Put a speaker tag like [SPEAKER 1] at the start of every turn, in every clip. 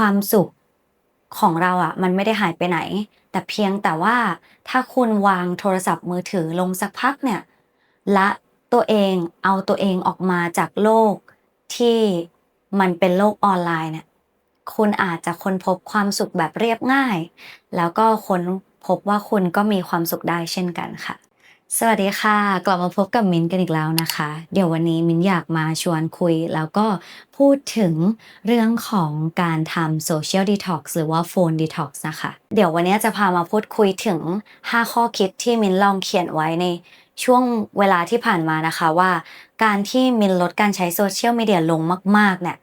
[SPEAKER 1] ความสุขของเราอะ มันไม่ได้หายไปไหน แต่เพียงแต่ว่าถ้าคุณวางโทรศัพท์มือถือลงสักพักเนี่ยละตัวเองเอาตัวเองออกมาจากโลกที่มันเป็นโลกออนไลน์เนี่ยคุณอาจจะค้นพบความสุขแบบเรียบง่าย แล้วก็ค้นพบว่าคุณก็มีความสุขได้เช่นกันค่ะ สวัสดีค่ะ กลับมาพบกับมิ้นกันอีกแล้วนะคะ เดี๋ยววันนี้มิ้นอยากมาชวนคุย แล้วก็พูดถึงเรื่องของการทำโซเชียลดีท็อกซ์หรือว่าโฟนดีท็อกซ์นะคะ เดี๋ยววันนี้จะพามาพูดคุยถึง 5 ข้อคิดที่มิ้นลองเขียนไว้ในช่วงเวลาที่ผ่านมานะคะว่า การที่มินลดการใช้โซเชียลมีเดียลงมาก ๆ เนี่ย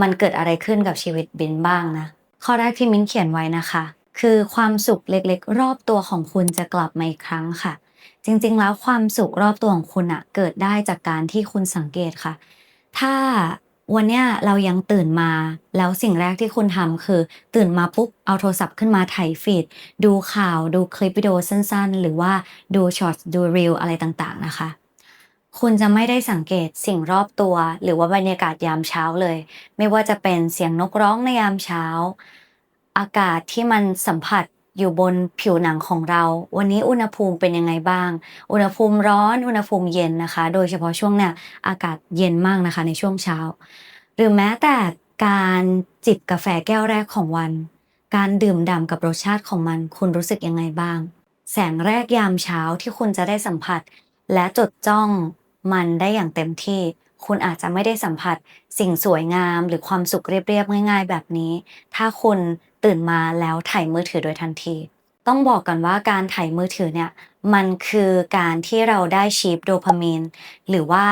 [SPEAKER 1] มันเกิดอะไรขึ้นกับชีวิตบินบ้างนะ ข้อแรกที่มิ้นเขียนไว้นะคะ คือความสุขเล็กๆ รอบตัวของคุณจะกลับมาอีกครั้งค่ะ จริง ๆ แล้วความสุขรอบตัวของคุณอะเกิดได้จากการที่คุณสังเกตค่ะ ถ้าวันเนี้ยเรายังตื่นมาแล้วสิ่งแรกที่คุณทำคือ ตื่นมาปุ๊บเอาโทรศัพท์ขึ้นมาถ่ายฟีดดูข่าวดูคลิปวิดีโอสั้นๆ หรือว่าดูช็อตดูรีลอะไรต่างๆนะคะ คุณจะไม่ได้สังเกตสิ่งรอบตัว หรือว่าบรรยากาศยามเช้าเลย ไม่ว่าจะเป็นเสียงนกร้องในยามเช้า อากาศที่มันสัมผัส อยู่บนผิวหนังของเรา วันนี้อุณหภูมิเป็นยังไงบ้าง อุณหภูมิร้อน อุณหภูมิเย็นนะคะ โดยเฉพาะช่วงเนี้ยอากาศเย็นมากนะคะในช่วงเช้า หรือแม้แต่การจิบกาแฟแก้วแรกของวัน การดื่มด่ำกับรสชาติของมัน คุณรู้สึกยังไงบ้าง แสงแรกยามเช้าที่คุณจะได้สัมผัส และจดจ้องมันได้อย่างเต็มที่ คุณอาจจะไม่ได้สัมผัส สิ่งสวยงามหรือความสุขเรียบๆง่าย ๆ แบบนี้ ถ้าคุณ ตื่นมาแล้วถ่ายมือถือโดยทันที ต้องบอกกันว่าการถ่ายมือถือเนี่ยมันคือการที่เราได้ชีพโดพามีนหรือว่า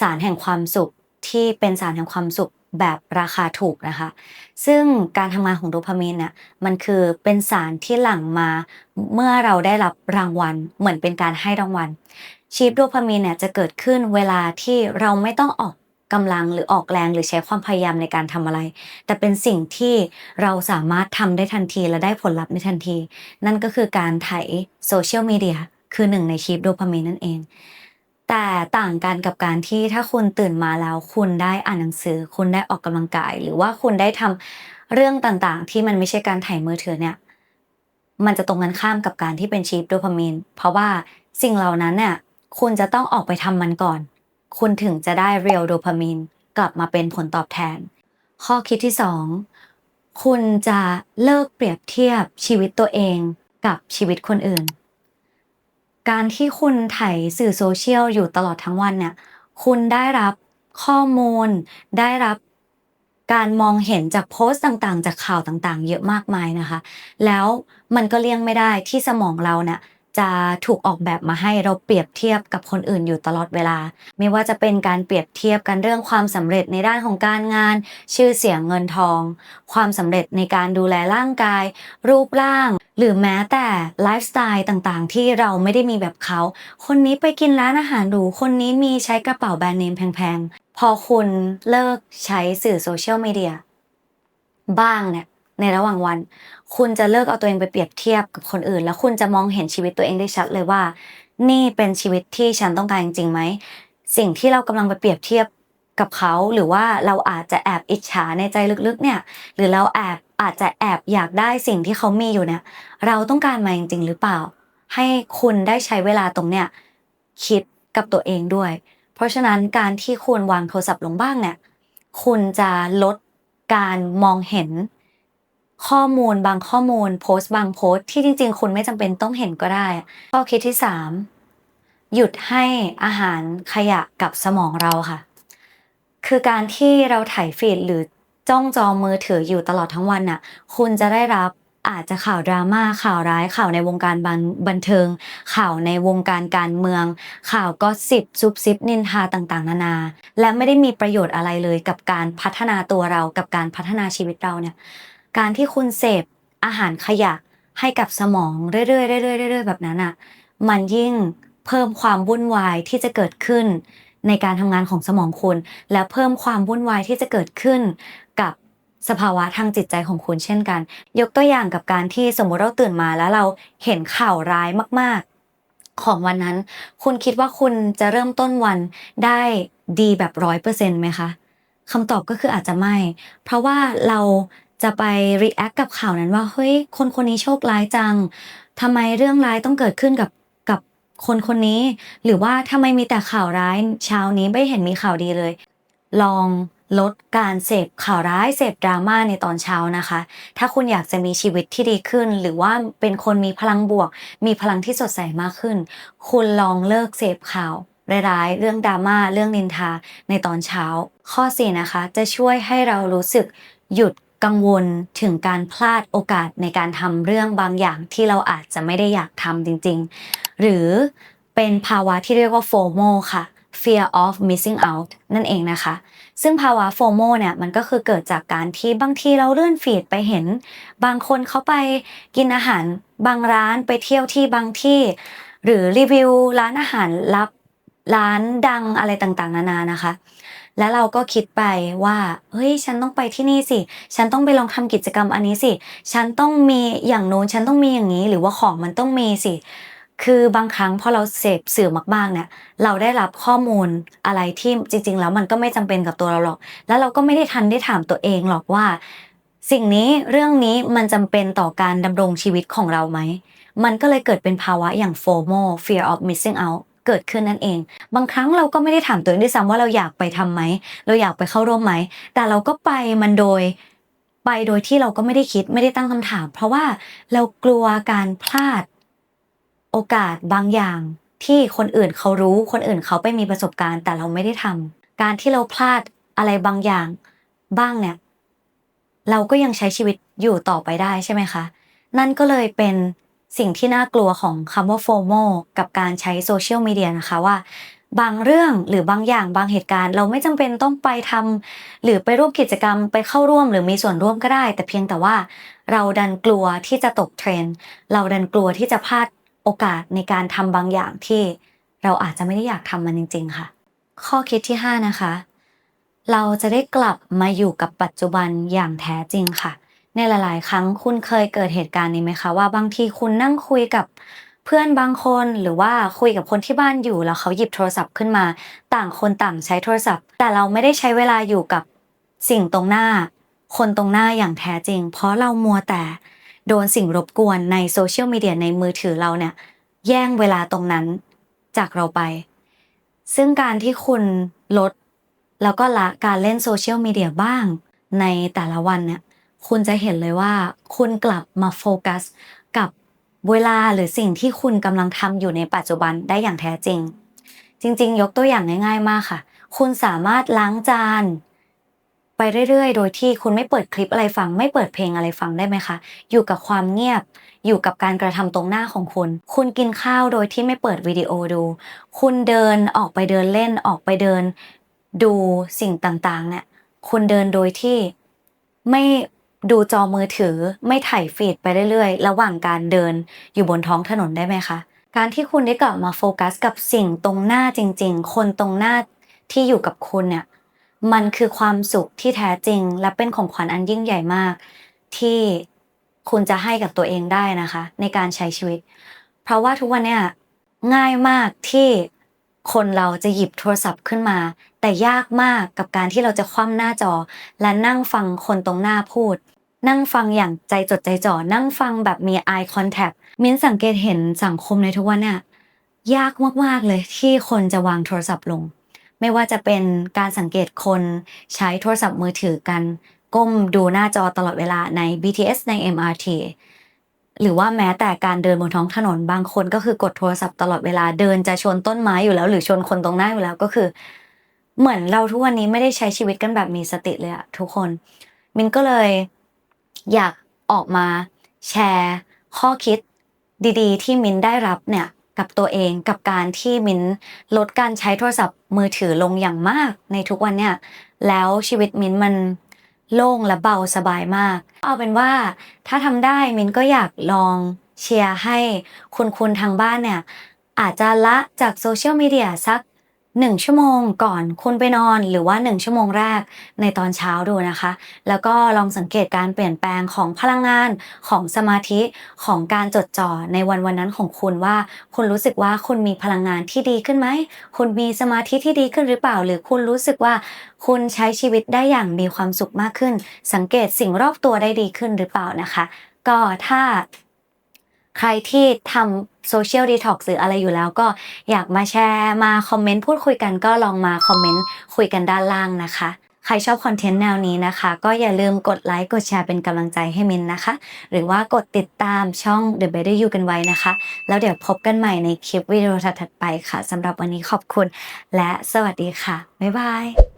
[SPEAKER 1] สารแห่งความสุขที่เป็นสารแห่งความสุขแบบราคาถูกนะคะ ซึ่งการทำงานของโดพามีนเนี่ยมันคือเป็นสารที่หลั่งมาเมื่อเราได้รับรางวัลเหมือนเป็นการให้รางวัลชีพโดพามีนเนี่ยจะเกิดขึ้นเวลาที่เราไม่ต้องออก กำลังหรือออกแรงหรือใช้ความพยายามในการทำอะไร แต่เป็นสิ่งที่เราสามารถทำได้ทันทีและได้ผลลัพธ์ในทันที นั่นก็คือการถ่ายโซเชียลมีเดียคือหนึ่งในชีพโดพามีนนั่นเอง แต่ต่างกันกับการที่ถ้าคุณตื่นมาแล้วคุณได้อ่านหนังสือ คุณได้ออกกำลังกาย หรือว่าคุณได้ทำเรื่องต่างๆ ที่มันไม่ใช่การถ่ายมือถือเนี่ยมันจะตรงกันข้ามกับการที่เป็นชีพโดพามีนเพราะว่าสิ่งเหล่านั้นเนี่ยคุณจะต้องออกไปทำมันก่อน คุณถึงจะได้เรียลโดพามีนกลับมาเป็นผลตอบแทน ข้อคิดที่สองคุณจะเลิกเปรียบเทียบชีวิตตัวเองกับชีวิตคนอื่น การที่คุณถ่ายสื่อโซเชียลอยู่ตลอดทั้งวันเนี่ยคุณได้รับข้อมูล ได้รับการมองเห็นจากโพสต์ต่างๆ จากข่าวต่างๆ เยอะมากมายนะคะ แล้วมันก็เลี่ยงไม่ได้ที่สมองเราเนี่ย จะถูกออกแบบมาให้เราเปรียบเทียบกับคนอื่นอยู่ตลอดเวลา ไม่ว่าจะเป็นการเปรียบเทียบกันเรื่องความสำเร็จในด้านของการงาน ชื่อเสียงเงินทอง ความสำเร็จในการดูแลร่างกาย รูปร่าง หรือแม้แต่ไลฟ์สไตล์ต่างๆ ที่เราไม่ได้มีแบบเขา คนนี้ไปกินร้านอาหารหรูคนนี้มีใช้กระเป๋าแบรนด์เนมแพงๆ พอคุณเลิกใช้สื่อโซเชียลมีเดียบ้างเนี่ยในระหว่างวัน คุณจะเลิกเอาตัวเองไปเปรียบเทียบกับคนอื่น แล้วคุณจะมองเห็นชีวิตตัวเองได้ชัดเลยว่า นี่เป็นชีวิตที่ฉันต้องการจริงๆไหมสิ่งที่เรากำลังไปเปรียบเทียบกับเขาหรือว่าเราอาจจะแอบอิจฉาในใจลึกๆเนี่ย หรือเราแอบอาจจะแอบอยากได้สิ่งที่เขามีอยู่เนี่ย เราต้องการมาจริงๆหรือเปล่า ให้คุณได้ใช้เวลาตรงเนี้ยคิดกับตัวเองด้วย เพราะฉะนั้นการที่คุณวางโทรศัพท์ลงบ้างเนี่ย คุณจะลดการมองเห็น ข้อมูลบางข้อมูลโพสต์บางโพสต์ที่จริง ๆ คุณไม่จำเป็นต้องเห็นก็ได้ข้อคิดที่สามหยุดให้อาหารขยะกับสมองเราค่ะ คือการที่เราถ่ายฟีดหรือจ้องจอมือถืออยู่ตลอดทั้งวันน่ะ คุณจะได้รับอาจจะข่าวดราม่าข่าวร้ายข่าวในวงการบันบันเทิง ข่าวในวงการการเมือง ข่าวก็สิบซุบซิบนินทาต่างๆ นานา และไม่ได้มีประโยชน์อะไรเลยกับการพัฒนาตัวเรากับการพัฒนาชีวิตเราเนี่ย การที่คุณเสพอาหารขยะให้กับสมองเรื่อยๆเรื่อยๆเรื่อยๆแบบนั้นอะมันยิ่งเพิ่มความวุ่นวายที่จะเกิดขึ้น ในการทำงานของสมองคุณ และเพิ่มความวุ่นวายที่จะเกิดขึ้นกับสภาวะทางจิตใจของคุณเช่นกัน ยกตัวอย่างกับการที่สมมุติเราตื่นมาแล้วเราเห็นข่าวร้ายมาก ๆ ของวันนั้น คุณคิดว่าคุณจะเริ่มต้นวันได้ดีแบบร้อยเปอร์เซ็นต์ไหมคะคำตอบก็คืออาจจะไม่ เพราะว่าเรา จะไป react กับข่าวนั้นว่าเฮ้ยคนคนนี้โชคร้ายจังทำไมเรื่องร้ายต้องเกิดขึ้นกับกับคนคนนี้ หรือว่าทำไมมีแต่ข่าวร้ายเช้านี้ไม่เห็นมีข่าวดีเลย ลองลดการเสพข่าวร้ายเสพดราม่าในตอนเช้านะคะ ถ้าคุณอยากจะมีชีวิตที่ดีขึ้น หรือว่าเป็นคนมีพลังบวก มีพลังที่สดใสมากขึ้น คุณลองเลิกเสพข่าวร้ายๆเรื่องดราม่าเรื่องนินทาในตอนเช้า ข้อ4นะคะ จะช่วยให้เรารู้สึกหยุด กังวลถึงการพลาดโอกาสในการทำเรื่องบางอย่างที่เราอาจจะไม่ได้อยากทำจริง ๆ หรือเป็นภาวะที่เรียกว่า FOMO ค่ะ fear of missing out นั่นเองนะคะ ซึ่งภาวะ FOMO เนี่ยมันก็คือเกิดจากการที่บางทีเราเลื่อนฟีดไปเห็น บางคนเขาไปกินอาหารบางร้านไปเที่ยวที่บางที่ หรือรีวิวร้านอาหารลับ ร้านดังอะไรต่างๆ นานานะคะ แล้วเราก็คิดไปว่า เฮ้ย ฉันต้องไปที่นี่สิ ฉันต้องไปลองทำกิจกรรมอันนี้สิ ฉันต้องมีอย่างโน้น ฉันต้องมีอย่างนี้ หรือว่าของมันต้องมีสิ คือบางครั้งพอเราเสพสื่อมากๆ เนี่ย เราได้รับข้อมูลอะไรที่จริง ๆ แล้วมันก็ไม่จำเป็นกับตัวเราหรอก แล้วเราก็ไม่ได้ทันได้ถามตัวเองหรอกว่า สิ่งนี้เรื่องนี้มันจำเป็นต่อการดำรงชีวิตของเราไหม มันก็เลยเกิดเป็นภาวะอย่าง FOMO fear of missing out เกิดขึ้นนั่นเอง บางครั้งเราก็ไม่ได้ถามตัวเองด้วยซ้ำว่าเราอยากไปทำไหม เราอยากไปเข้าร่วมไหม แต่เราก็ไปมันโดยไปโดยที่เราก็ไม่ได้คิดไม่ได้ตั้งคำถาม เพราะว่าเรากลัวการพลาดโอกาสบางอย่าง ที่คนอื่นเขารู้คนอื่นเขาไปมีประสบการณ์ แต่เราไม่ได้ทำการที่เราพลาดอะไรบางอย่าง บ้างเนี่ย เราก็ยังใช้ชีวิตอยู่ต่อไปได้ใช่ไหมคะ นั่นก็เลยเป็น สิ่งที่น่ากลัวของคำว่า FOMO กับการใช้โซเชียลมีเดียนะคะว่า บางเรื่องหรือบางอย่างบางเหตุการณ์ เราไม่จำเป็นต้องไปทำหรือไปร่วมกิจกรรมไปเข้าร่วมหรือมีส่วนร่วมก็ได้ แต่เพียงแต่ว่าเราดันกลัวที่จะตกเทรนด์เราดันกลัวที่จะพลาดโอกาสในการทำบางอย่างที่เราอาจจะไม่ได้อยากทำมันจริง ๆ ค่ะ ข้อคิดที่ 5 นะคะ เราจะได้กลับมาอยู่กับปัจจุบันอย่างแท้จริงค่ะ ในหลาย ๆ ครั้งคุณเคยเกิดเหตุการณ์นี้ไหมคะว่า บางทีคุณนั่งคุยกับเพื่อนบางคน หรือว่าคุยกับคนที่บ้านอยู่ แล้วเขาหยิบโทรศัพท์ขึ้นมา ต่างคนต่างใช้โทรศัพท์ แต่เราไม่ได้ใช้เวลาอยู่กับสิ่งตรงหน้า คนตรงหน้าอย่างแท้จริง เพราะเรามัวแต่โดนสิ่งรบกวนในโซเชียลมีเดียในมือถือเราเนี่ยแย่งเวลาตรงนั้นจากเราไป ซึ่งการที่คุณลด แล้วก็ละการเล่นโซเชียลมีเดียบ้างในแต่ละวันเนี่ย คุณจะเห็นเลยว่า คุณกลับมาโฟกัส กับเวลาหรือสิ่งที่คุณกำลังทำอยู่ในปัจจุบันได้อย่างแท้จริง จริง ๆ ยกตัวอย่างง่าย ๆ มากค่ะ คุณสามารถล้างจานไปเรื่อย ๆ โดยที่คุณไม่เปิดคลิปอะไรฟัง ไม่เปิดเพลงอะไรฟังได้ไหมคะ อยู่กับความเงียบ อยู่กับการกระทำตรงหน้าของคุณ คุณกินข้าวโดยที่ไม่เปิดวิดีโอดู คุณเดินออกไปเดินเล่นออกไปเดิน ดูสิ่งต่างๆ เนี่ย คุณเดินโดยที่ไม่ ดูจอมือถือไม่ถ่ายฟีดไปเรื่อยๆ ระหว่างการเดินอยู่บนท้องถนนได้ไหมคะ การที่คุณได้กลับมาโฟกัสกับสิ่งตรงหน้าจริง ๆ คนตรงหน้าที่อยู่กับคุณเนี่ย มันคือความสุขที่แท้จริง และเป็นของขวัญอันยิ่งใหญ่มาก ที่คุณจะให้กับตัวเองได้นะคะ ในการใช้ชีวิต เพราะว่าทุกวันเนี่ยง่ายมากที่คนเราจะหยิบโทรศัพท์ขึ้นมา แต่ยากมากกับการที่เราจะคว่ำหน้าจอ และนั่งฟังคนตรงหน้าพูด นั่งฟังอย่างใจจดใจจ่อ นั่งฟังแบบมี eye contact มิ้นสังเกตเห็นสังคมในทุกวันเนี่ยยากมาก ๆ เลยที่คนจะวางโทรศัพท์ลง ไม่ว่าจะเป็นการสังเกตคนใช้โทรศัพท์มือถือกัน ก้มดูหน้าจอตลอดเวลาใน BTS ใน MRT หรือว่าแม้แต่การเดินบนท้องถนนบางคนก็คือกดโทรศัพท์ตลอดเวลาเดินจะชนต้นไม้อยู่แล้ว หรือชนคนตรงหน้าอยู่แล้วก็คือ เหมือนเราทุกวันนี้ไม่ได้ใช้ชีวิตกันแบบมีสติเลยอะทุกคน มินก็เลย อยากออกมาแชร์ข้อคิดดีๆ ที่มินได้รับเนี่ยกับตัวเองกับการที่มินลดการใช้โทรศัพท์มือถือลงอย่างมากในทุกวันเนี่ยแล้วชีวิตมินมันโล่งและเบาสบายมาก เอาเป็นว่าถ้าทำได้มินก็อยากลองเชียร์ให้คุณคุณทางบ้านเนี่ยอาจจะละจากโซเชียลมีเดียสัก 1ชั่วโมงก่อนคุณไปนอนหรือว่า1ชั่วโมงแรกในตอนเช้าดูนะคะ แล้วก็ลองสังเกตการเปลี่ยนแปลงของพลังงานของสมาธิของการจดจ่อในวันวันนั้นของคุณว่า คุณรู้สึกว่าคุณมีพลังงานที่ดีขึ้นไหม คุณมีสมาธิที่ดีขึ้นหรือเปล่า หรือคุณรู้สึกว่าคุณใช้ชีวิตได้อย่างมีความสุขมากขึ้น สังเกตสิ่งรอบตัวได้ดีขึ้นหรือเปล่านะคะ ก็ถ้า ใครที่ทำโซเชียลดีท็อกซ์หรืออะไรอยู่แล้วก็อยากมาแชร์มาคอมเมนต์พูดคุยกันก็ลองมาคอมเมนต์คุยกันด้านล่างนะคะ ใครชอบคอนเทนต์แนวนี้นะคะ ก็อย่าลืมกดไลค์กดแชร์เป็นกำลังใจให้มินนะคะ หรือว่ากดติดตามช่อง The Better You กันไว้นะคะ แล้วเดี๋ยวพบกันใหม่ในคลิปวิดีโอถัดไปค่ะสำหรับวันนี้ขอบคุณ และสวัสดีค่ะบ๊ายบาย